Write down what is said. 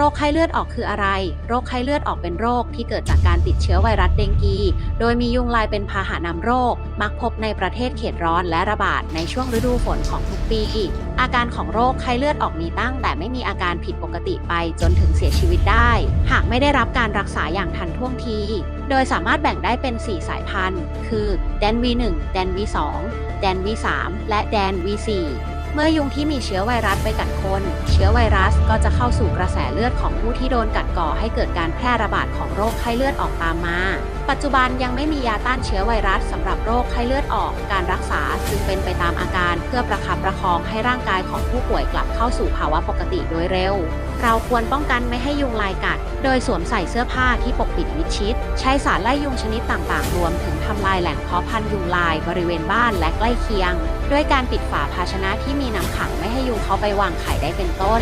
โรคไข้เลือดออกคืออะไร โรคไข้เลือดออกเป็นโรคที่เกิดจากการติดเชื้อไวรัสเดงกี โดยมียุงลายเป็นพาหะนำโรค มักพบในประเทศเขตร้อนและระบาดในช่วงฤดูฝนของทุกปี อาการของโรคไข้เลือดออกมีตั้ง แต่ไม่มีอาการผิดปกติไปจนถึงเสียชีวิตได้ หากไม่ได้รับการรักษาอย่างทันท่วงที โดยสามารถแบ่งได้เป็น 4 สายพันธุ์ คือแดน V1 แดน V2 แดน V3 และแดน V4 มื่อยุงที่มีเชื้อไวรัสไปกัดคน เชื้อไวรัสก็จะเข้าสู่กระแสเลือดของผู้ที่โดนกัดก่อให้เกิดการแพร่ระบาดของโรคไข้เลือดออกตามมา ปัจจุบันยังไม่มียาต้านเชื้อไวรัสสำหรับโรคไข้เลือดออก การรักษาจึงเป็นไปตามอาการเพื่อประคับประคองให้ร่างกายของผู้ป่วยกลับเข้าสู่ภาวะปกติโดยเร็ว เราควรป้องกันไม่ให้ยุงลายกัด โดยสวมใส่เสื้อผ้าที่ปกปิดมิดชิด ใช้สารไล่ยุงชนิดต่างๆ รวมถึงทำลายแหล่งเพาะพันธุ์ยุงลายบริเวณบ้านและใกล้เคียง ด้วยการปิดฝาภาชนะที่มีมีน้ำขังไม่ให้ยุงเขาไปวางไข่ได้เป็นต้น